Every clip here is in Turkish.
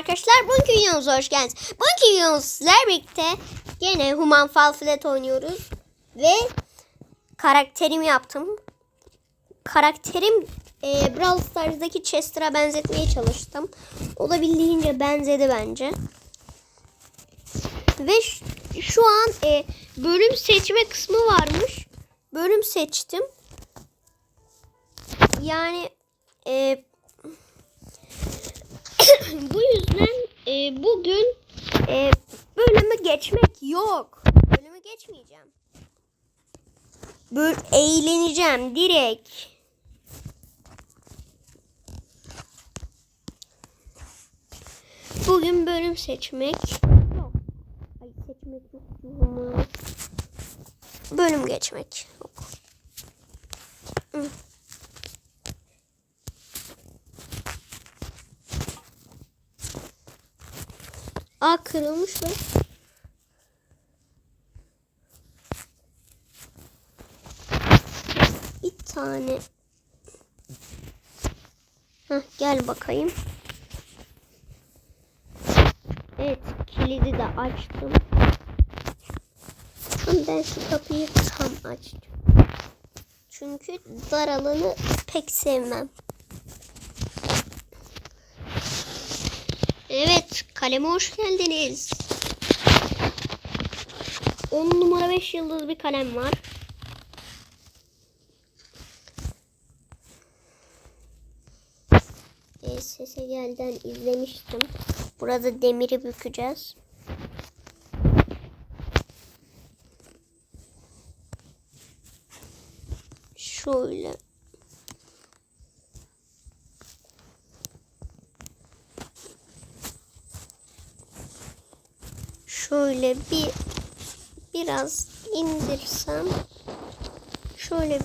arkadaşlar. Bugünkü videomuza hoş geldiniz. Bugünkü videomuz sizlerle birlikte gene Human Fall Flat oynuyoruz. Ve karakterimi yaptım. Karakterim e, Brawl Stars'daki Chester'a benzetmeye çalıştım. Olabildiğince benzedi bence. Ve şu an e, bölüm seçme kısmı varmış. Bölüm seçtim. Yani e, bu yüzden e, bugün e, bölümü geçmek yok. Bölümü geçmeyeceğim. Böyle eğleneceğim direkt. Bugün bölüm seçmek yok. Ay seçmek yok. Bölüm geçmek yok. Hı. Aa kırılmış mı? Bir tane. Heh, gel bakayım. Evet kilidi de açtım. Ama ben şu kapıyı tam açtım. Çünkü dar pek sevmem. Evet, kaleme hoş geldiniz. 10 numara 5 yıldız bir kalem var. Sese gelden izlemiştim. Burada demiri bükeceğiz. Şöyle. Şöyle bir biraz indirsem şöyle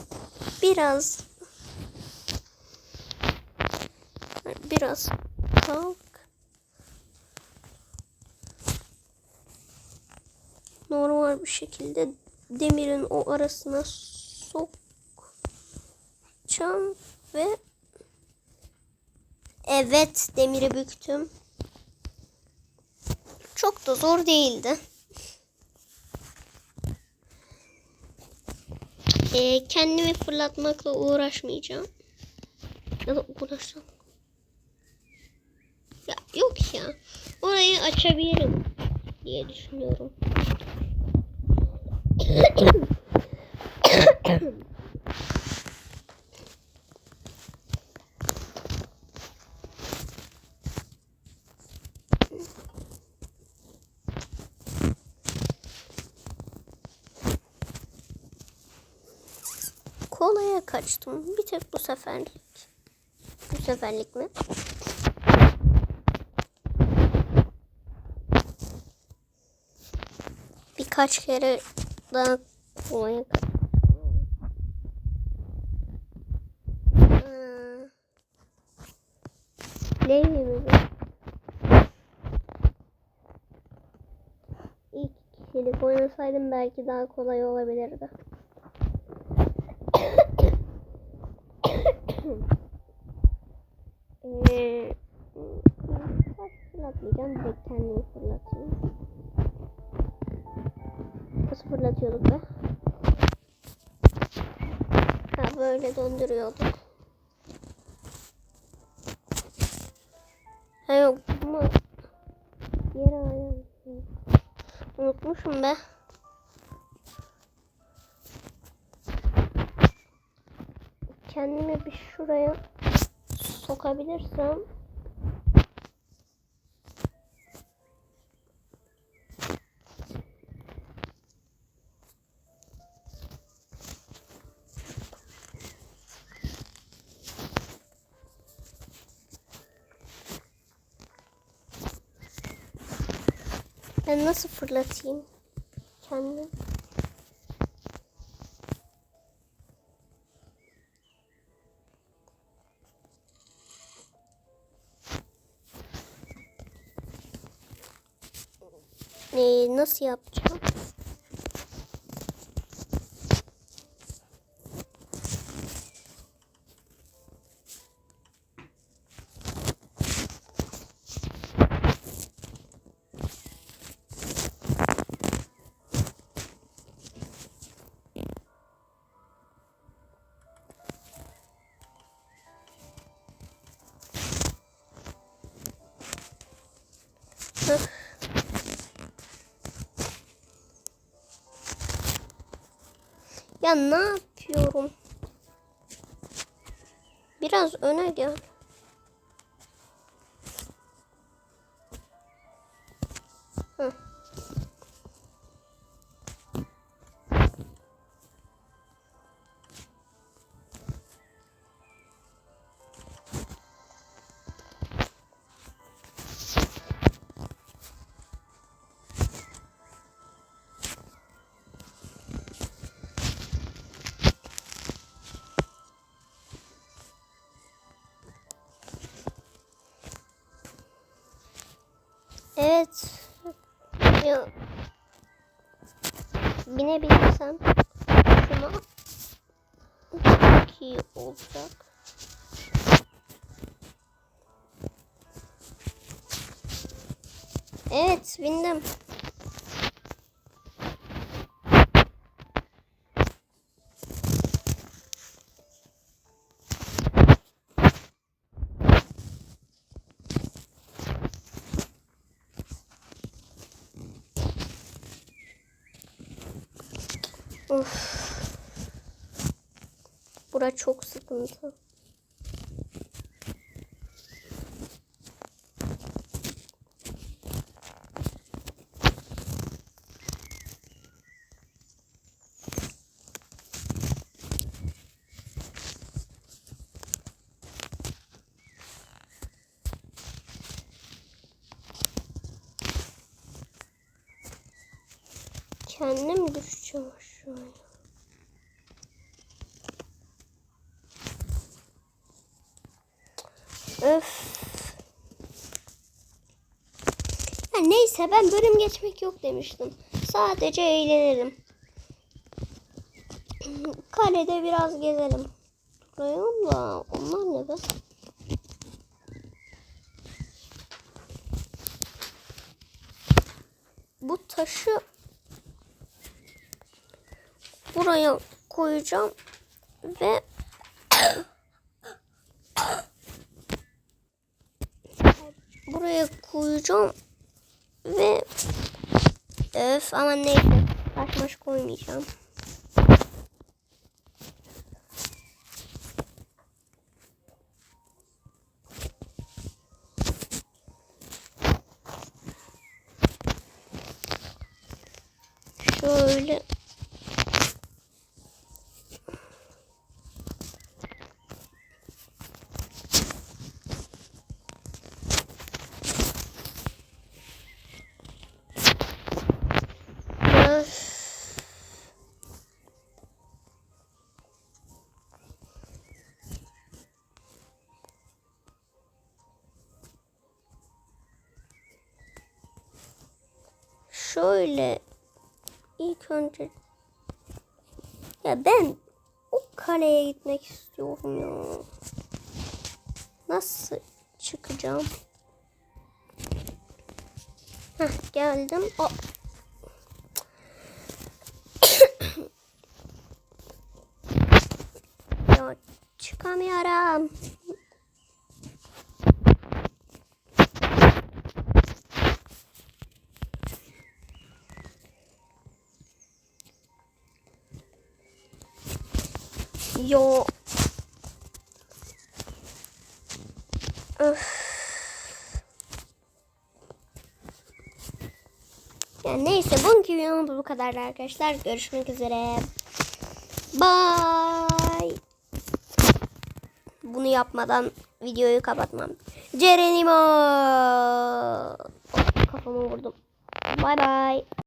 biraz biraz kalk. Normal bir şekilde demirin o arasına sokacağım ve evet demiri büktüm çok da zor değildi. Ee, kendimi fırlatmakla uğraşmayacağım. Ya da uğraşsam. Ya yok ya. Orayı açabilirim diye düşünüyorum. Kolaya kaçtım. Bir tek bu seferlik. Bu seferlik mi? Birkaç kere daha kolaya kaçtım. Aa. Levye mi bu? İlk kişilik oynasaydım belki daha kolay olabilirdi. Be? Ha böyle döndürüyorduk. Ha yok bunu yere ayağım. Unutmuşum be. Kendimi bir şuraya sokabilirsem Ben nasıl fırlatayım kendimi? Ee, nasıl yapacağım? Ya ne yapıyorum? Biraz öne gel. Ya. Binebilirsem şuna çok iyi olacak. Evet bindim. Of. Bura çok sıkıntı. Kendim düşeceğim aşağıya. Öf. Ya neyse ben bölüm geçmek yok demiştim. Sadece eğlenelim. Kalede biraz gezelim. Durayım onlar ne be? Bu taşı buraya koyacağım ve buraya koyacağım ve öf aman neyse baş baş koymayacağım. Şöyle Şöyle ilk önce ya ben o kaleye gitmek istiyorum ya. Nasıl çıkacağım? Heh, geldim. O Ya çıkamıyorum. Yo. Öf. Yani neyse bugünkü videomuz bu kadar arkadaşlar. Görüşmek üzere. Bye. Bunu yapmadan videoyu kapatmam. Cerenimo. Kafamı vurdum. Bye bye.